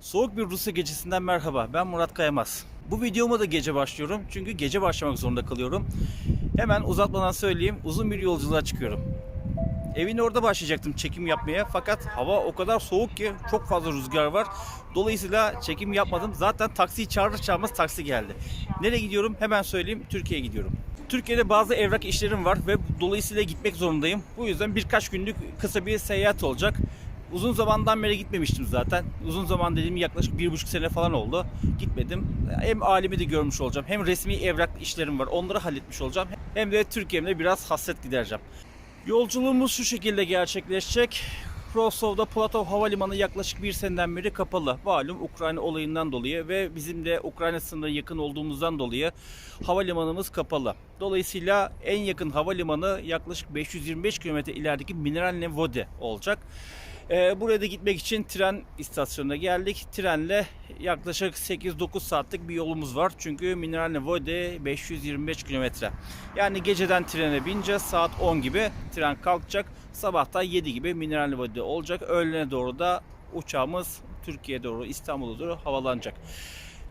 Soğuk bir Rusya gecesinden merhaba. Ben Murat Kayamaz. Bu videoma da gece başlıyorum. Çünkü gece başlamak zorunda kalıyorum. Hemen uzatmadan söyleyeyim. Uzun bir yolculuğa çıkıyorum. Evin orada başlayacaktım çekim yapmaya. Fakat hava o kadar soğuk ki çok fazla rüzgar var. Dolayısıyla çekim yapmadım. Zaten taksiyi çağırır çağırmaz taksi geldi. Nereye gidiyorum? Hemen söyleyeyim. Türkiye'ye gidiyorum. Türkiye'de bazı evrak işlerim var ve dolayısıyla gitmek zorundayım. Bu yüzden birkaç günlük kısa bir seyahat olacak. Uzun zamandan beri gitmemiştim zaten. Uzun zaman dediğim yaklaşık bir buçuk sene falan oldu. Gitmedim. Hem alemi de görmüş olacağım. Hem resmi evrak işlerim var. Onları halletmiş olacağım. Hem de Türkiye'mde biraz hasret gidereceğim. Yolculuğumuz şu şekilde gerçekleşecek. Rostov'da Platov Havalimanı yaklaşık bir seneden beri kapalı. Malum Ukrayna olayından dolayı ve bizim de Ukrayna sınırına yakın olduğumuzdan dolayı havalimanımız kapalı. Dolayısıyla en yakın havalimanı yaklaşık 525 kilometre ilerideki Mineralne Vode olacak. Ee, buraya da gitmek için tren istasyonuna geldik. Trenle yaklaşık 8-9 saatlik bir yolumuz var. Çünkü Mineralne Vode 525 kilometre. Yani geceden trene bineceğiz. Saat 10 gibi tren kalkacak. Sabahta 7 gibi Mineralne Vode olacak. Öğlene doğru da uçağımız Türkiye'ye doğru İstanbul'a doğru havalanacak.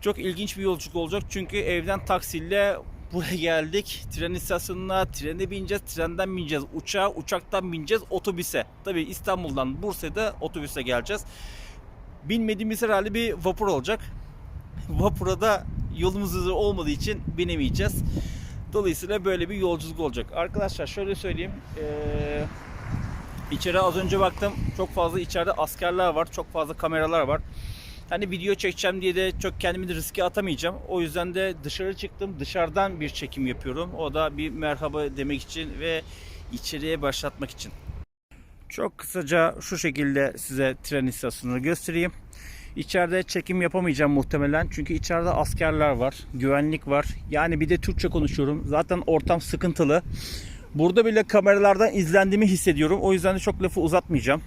Çok ilginç bir yolculuk olacak. Çünkü evden taksiyle buraya geldik. Tren istasyonuna, trene bineceğiz, trenden bineceğiz, uçağa, uçaktan bineceğiz, otobüse. Tabii İstanbul'dan Bursa'ya da otobüse geleceğiz. Bilmediğimiz herhalde bir vapur olacak. Vapura da yolumuz hızlı olmadığı için binemeyeceğiz. Dolayısıyla böyle bir yolculuk olacak. Arkadaşlar şöyle söyleyeyim. Ee, içeri az önce baktım. Çok fazla içeride askerler var. Çok fazla kameralar var. Hani video çekeceğim diye de çok kendimi de riske atamayacağım. O yüzden de dışarı çıktım. Dışarıdan bir çekim yapıyorum. O da bir merhaba demek için ve içeriye başlatmak için. Çok kısaca şu şekilde size tren istasyonunu göstereyim. İçeride çekim yapamayacağım muhtemelen. Çünkü içeride askerler var, güvenlik var. Yani bir de Türkçe konuşuyorum. Zaten ortam sıkıntılı. Burada bile kameralardan izlendiğimi hissediyorum. O yüzden de çok lafı uzatmayacağım.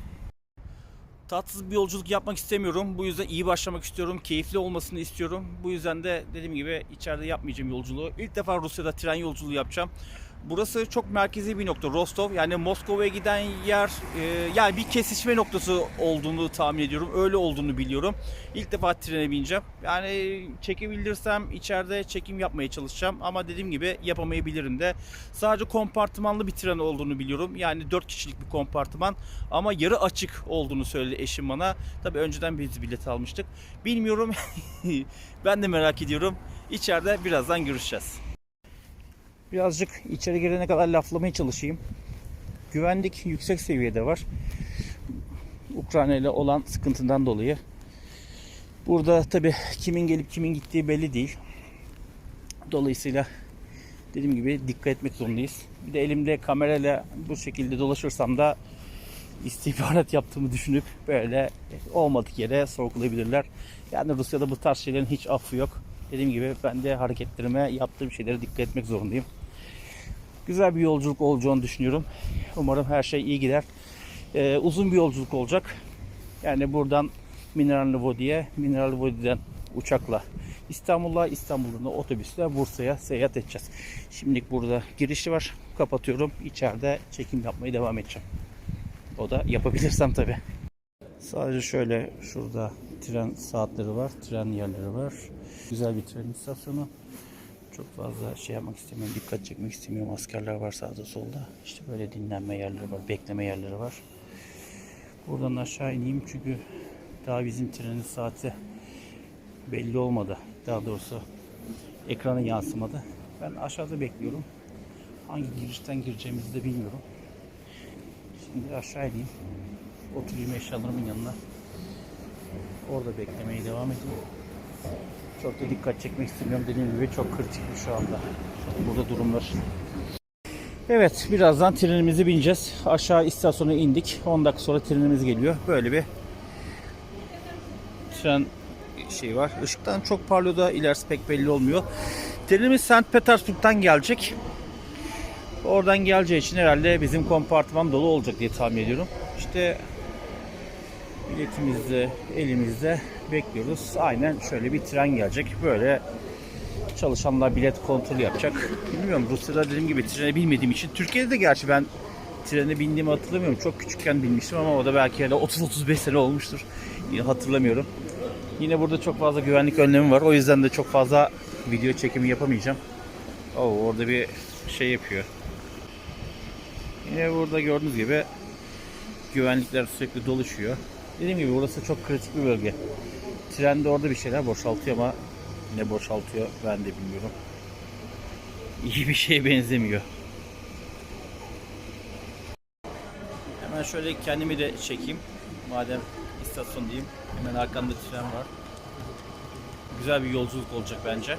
Tatsız bir yolculuk yapmak istemiyorum. Bu yüzden iyi başlamak istiyorum. Keyifli olmasını istiyorum. Bu yüzden de dediğim gibi içeride yapmayacağım yolculuğu. İlk defa Rusya'da tren yolculuğu yapacağım. Burası çok merkezi bir nokta. Rostov yani Moskova'ya giden yer e, yani bir kesişme noktası olduğunu tahmin ediyorum. Öyle olduğunu biliyorum. İlk defa trene bineceğim. Yani çekebilirsem içeride çekim yapmaya çalışacağım. Ama dediğim gibi yapamayabilirim de. Sadece kompartımanlı bir tren olduğunu biliyorum. Yani 4 kişilik bir kompartıman. Ama yarı açık olduğunu söyledi eşim bana. Tabi önceden biz bilet almıştık. Bilmiyorum. ben de merak ediyorum. İçeride birazdan görüşeceğiz. Birazcık içeri girene kadar laflamaya çalışayım. Güvenlik yüksek seviyede var. Ukrayna ile olan sıkıntından dolayı. Burada tabi kimin gelip kimin gittiği belli değil. Dolayısıyla dediğim gibi dikkat etmek zorundayız. Bir de elimde kamerayla bu şekilde dolaşırsam da istihbarat yaptığımı düşünüp böyle olmadık yere sorgulayabilirler. Yani Rusya'da bu tarz şeylerin hiç affı yok. Dediğim gibi ben de hareketlerime, yaptığım şeylere dikkat etmek zorundayım. Güzel bir yolculuk olacağını düşünüyorum. Umarım her şey iyi gider. Ee, uzun bir yolculuk olacak. Yani buradan Mineral Vodi'ye, Mineral Vodi'den uçakla İstanbul'a, İstanbul'dan da otobüsle Bursa'ya seyahat edeceğiz. Şimdilik burada girişi var. Kapatıyorum. İçeride çekim yapmaya devam edeceğim. O da yapabilirsem tabii. Sadece şöyle şurada tren saatleri var, tren yerleri var. Güzel bir tren istasyonu. Çok fazla şey yapmak istemiyorum, dikkat çekmek istemiyorum. Askerler var sağda solda. İşte böyle dinlenme yerleri var, bekleme yerleri var. Buradan aşağı ineyim çünkü daha bizim trenin saati belli olmadı. Daha doğrusu ekrana yansımadı. Ben aşağıda bekliyorum. Hangi girişten gireceğimizi de bilmiyorum. Şimdi aşağı ineyim. Oturayım eşyalarımın yanına. Orada beklemeye devam edeyim. Çok da dikkat çekmek istemiyorum. Dediğim gibi çok kritik şu anda. Burada durumlar. Evet birazdan trenimizi bineceğiz. Aşağı istasyona indik. 10 dakika sonra trenimiz geliyor. Böyle bir tren şey var. Işıktan çok parlıyor da ilerisi pek belli olmuyor. Trenimiz St. Petersburg'dan gelecek. Oradan geleceği için herhalde bizim kompartıman dolu olacak diye tahmin ediyorum. İşte biletimizde elimizde bekliyoruz. Aynen şöyle bir tren gelecek. Böyle çalışanlar bilet kontrol yapacak. Bilmiyorum Rusya'da dediğim gibi trene bilmediğim için. Türkiye'de de gerçi ben trene bindiğimi hatırlamıyorum. Çok küçükken binmiştim ama o da belki yani 30-35 sene olmuştur. Yine hatırlamıyorum. Yine burada çok fazla güvenlik önlemi var. O yüzden de çok fazla video çekimi yapamayacağım. Oo, orada bir şey yapıyor. Yine burada gördüğünüz gibi güvenlikler sürekli doluşuyor. Dediğim gibi burası çok kritik bir bölge. Tren de orada bir şeyler boşaltıyor ama ne boşaltıyor ben de bilmiyorum. İyi bir şeye benzemiyor. Hemen şöyle kendimi de çekeyim. Madem istasyondayım. Hemen arkamda tren var. Güzel bir yolculuk olacak bence.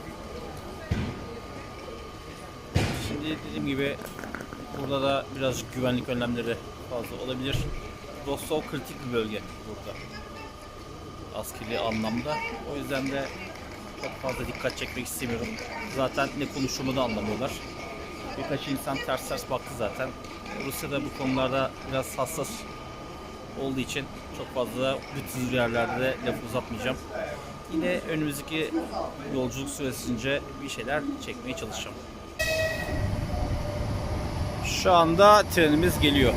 Şimdi dediğim gibi burada da birazcık güvenlik önlemleri fazla olabilir. Rostov kritik bir bölge burada. Askeri anlamda. O yüzden de çok fazla dikkat çekmek istemiyorum. Zaten ne konuştuğumu da anlamıyorlar. Birkaç insan ters ters baktı zaten. Rusya'da bu konularda biraz hassas olduğu için çok fazla bu tür yerlerde de laf uzatmayacağım. Yine önümüzdeki yolculuk süresince bir şeyler çekmeye çalışacağım. Şu anda trenimiz geliyor.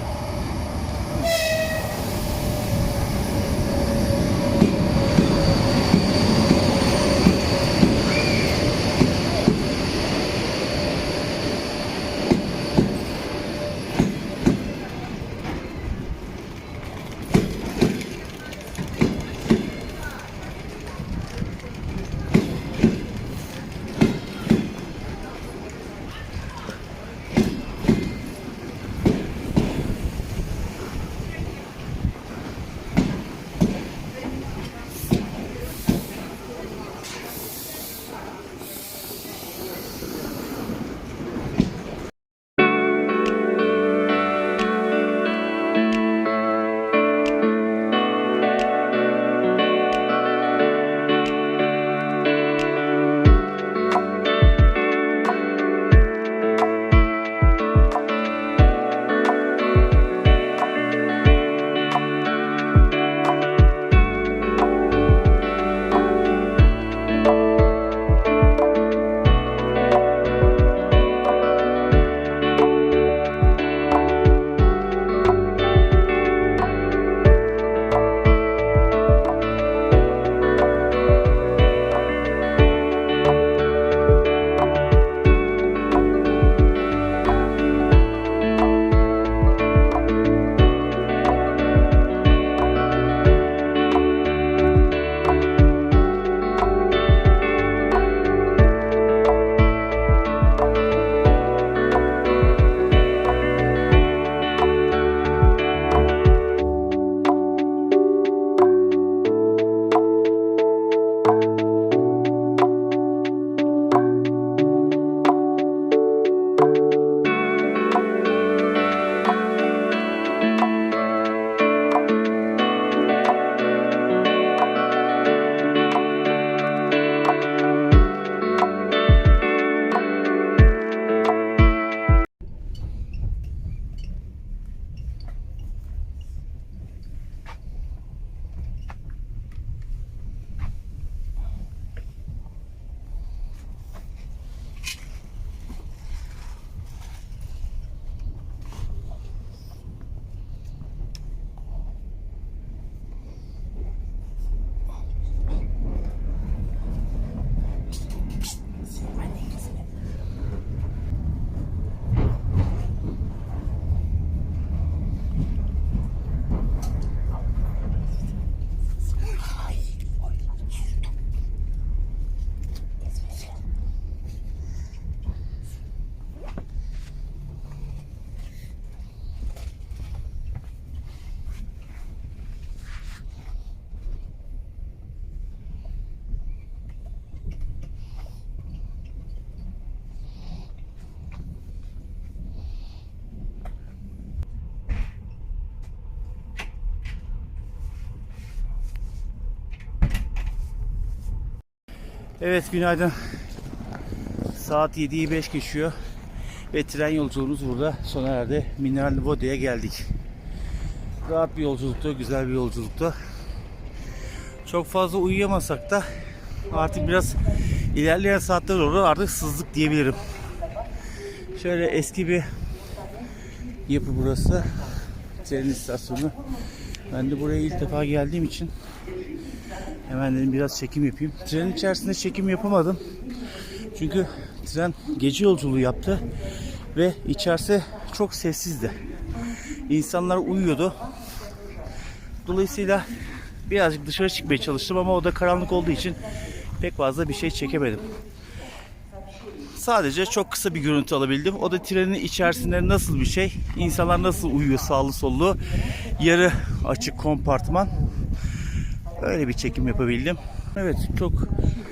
Evet günaydın. Saat 7'yi 5 geçiyor. Ve tren yolculuğumuz burada sona erdi. Mineral Voda'ya geldik. Rahat bir yolculuktu, güzel bir yolculuktu. Çok fazla uyuyamasak da artık biraz ilerleyen saatler doğru artık sızlık diyebilirim. Şöyle eski bir yapı burası. Tren istasyonu. Ben de buraya ilk defa geldiğim için Hemen dedim biraz çekim yapayım. Trenin içerisinde çekim yapamadım. Çünkü tren gece yolculuğu yaptı ve içerisi çok sessizdi. İnsanlar uyuyordu. Dolayısıyla birazcık dışarı çıkmaya çalıştım ama o da karanlık olduğu için pek fazla bir şey çekemedim. Sadece çok kısa bir görüntü alabildim. O da trenin içerisinde nasıl bir şey, insanlar nasıl uyuyor sağlı sollu, yarı açık kompartman. Öyle bir çekim yapabildim. Evet çok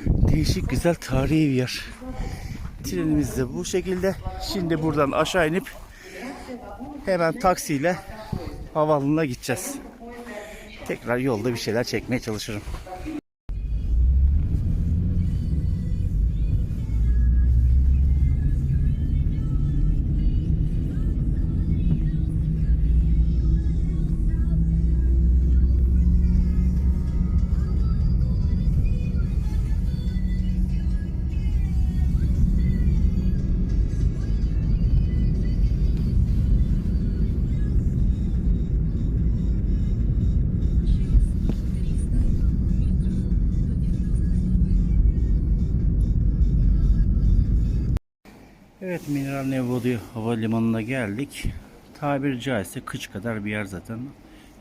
değişik güzel tarihi bir yer. Trenimiz de bu şekilde. Şimdi buradan aşağı inip hemen taksiyle havaalanına gideceğiz. Tekrar yolda bir şeyler çekmeye çalışırım. Evet Mineral Nevodi Havalimanı'na geldik. Tabiri caizse kıç kadar bir yer zaten.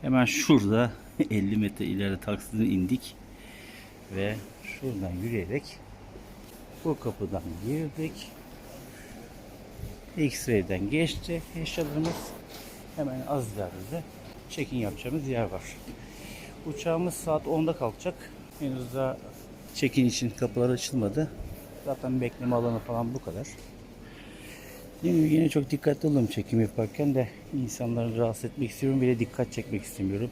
Hemen şurada 50 metre ileri taksiden indik. Ve şuradan yürüyerek bu kapıdan girdik. X-ray'den geçti eşyalarımız. Hemen az ileride check-in yapacağımız yer var. Uçağımız saat 10'da kalkacak. Henüz daha check-in için kapılar açılmadı. Zaten bekleme alanı falan bu kadar. Yine, yine çok dikkatli olun çekim yaparken de insanları rahatsız etmek istiyorum bile dikkat çekmek istemiyorum.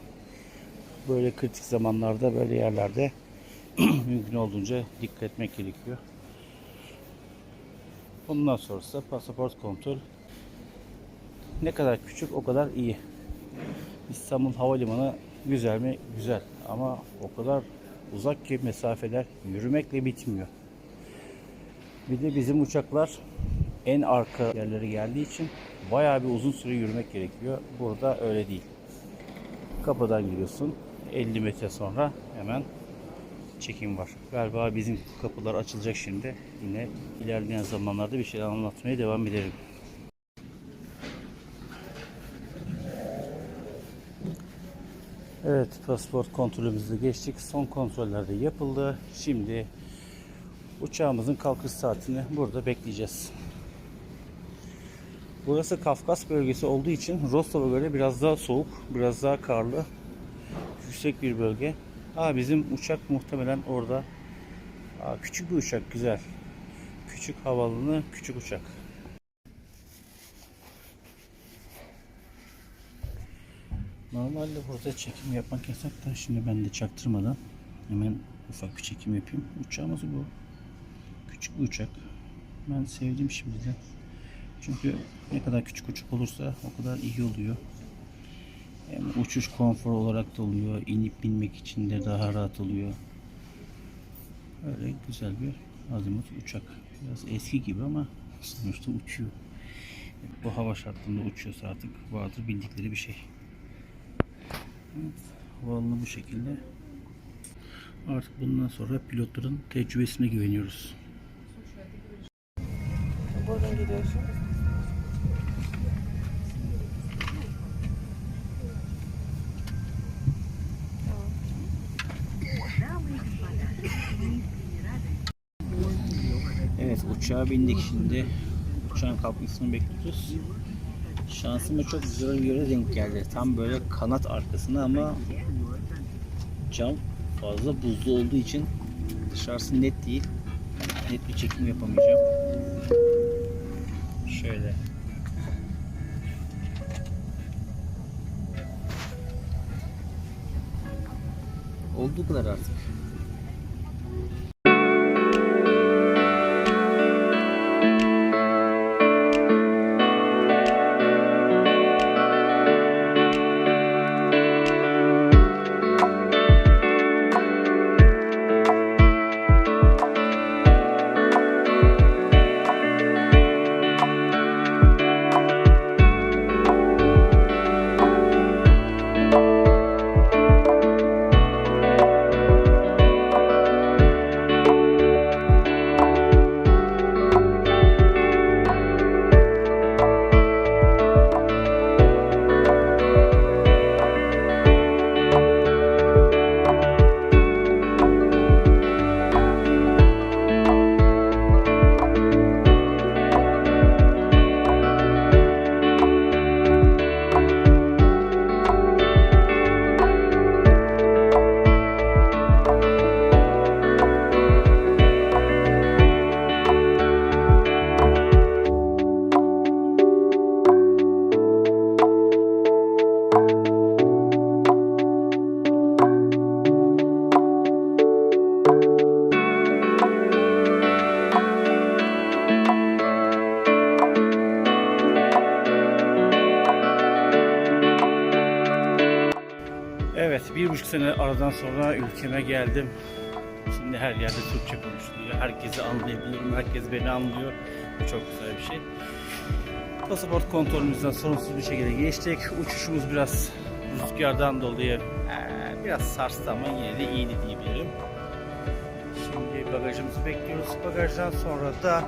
Böyle kritik zamanlarda böyle yerlerde mümkün olduğunca dikkat etmek gerekiyor. Ondan sonrası pasaport kontrol. Ne kadar küçük o kadar iyi. İstanbul Havalimanı güzel mi? Güzel. Ama o kadar uzak ki mesafeler yürümekle bitmiyor. Bir de bizim uçaklar en arka yerlere geldiği için bayağı bir uzun süre yürümek gerekiyor. Burada öyle değil. Kapıdan giriyorsun. 50 metre sonra hemen çekim var. Galiba bizim kapılar açılacak şimdi. Yine ilerleyen zamanlarda bir şeyler anlatmaya devam ederim. Evet, pasaport kontrolümüzü geçtik. Son kontroller de yapıldı. Şimdi uçağımızın kalkış saatini burada bekleyeceğiz. Burası Kafkas bölgesi olduğu için Rostov'a göre biraz daha soğuk, biraz daha karlı, yüksek bir bölge. Aa, bizim uçak muhtemelen orada. Aa, küçük bir uçak, güzel. Küçük havaalanı, küçük uçak. Normalde burada çekim yapmak yasak da şimdi ben de çaktırmadan hemen ufak bir çekim yapayım. Uçağımız bu. Küçük bir uçak. Ben sevdim şimdiden. Çünkü ne kadar küçük uçak olursa o kadar iyi oluyor. Hem uçuş konfor olarak da oluyor. inip binmek için de daha rahat oluyor. Öyle güzel bir azimut uçak. Biraz eski gibi ama sonuçta uçuyor. Bu hava şartlarında uçuyorsa artık vardır bildikleri bir şey. Evet, bu şekilde. Artık bundan sonra pilotların tecrübesine güveniyoruz. Buradan gidiyorsun. Evet uçağa bindik şimdi. Uçağın kalkmasını bekliyoruz. Şansıma çok güzel bir yere denk geldi. Tam böyle kanat arkasına ama cam fazla buzlu olduğu için dışarısı net değil. Net bir çekim yapamayacağım. Şöyle. Olduğu kadar artık. Sene aradan sonra ülkeme geldim. Şimdi her yerde Türkçe konuşuluyor. Herkesi anlayabiliyorum. Herkes beni anlıyor. Bu çok güzel bir şey. Pasaport kontrolümüzden sorunsuz bir şekilde geçtik. Uçuşumuz biraz rüzgardan dolayı eee, biraz sarstı ama yine de iyiydi diyebilirim. Şimdi bagajımızı bekliyoruz. Bagajdan sonra da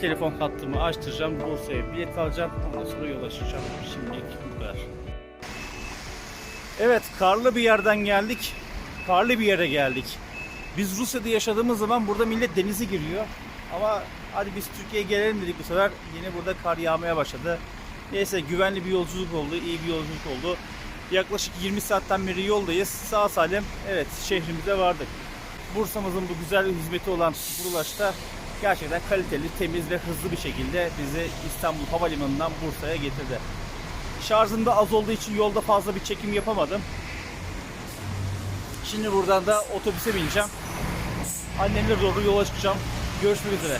telefon hattımı açtıracağım. Bursa'ya bilet alacağım. Ondan sonra yola çıkacağım. Şimdilik. Evet, karlı bir yerden geldik. Karlı bir yere geldik. Biz Rusya'da yaşadığımız zaman burada millet denize giriyor. Ama hadi biz Türkiye'ye gelelim dedik bu sefer. Yine burada kar yağmaya başladı. Neyse güvenli bir yolculuk oldu, iyi bir yolculuk oldu. Yaklaşık 20 saatten beri yoldayız. Sağ salim evet şehrimize vardık. Bursa'mızın bu güzel hizmeti olan Burulaş'ta gerçekten kaliteli, temiz ve hızlı bir şekilde bizi İstanbul Havalimanı'ndan Bursa'ya getirdi. Şarjım da az olduğu için yolda fazla bir çekim yapamadım. Şimdi buradan da otobüse bineceğim. Annemle doğru yola çıkacağım. Görüşmek üzere.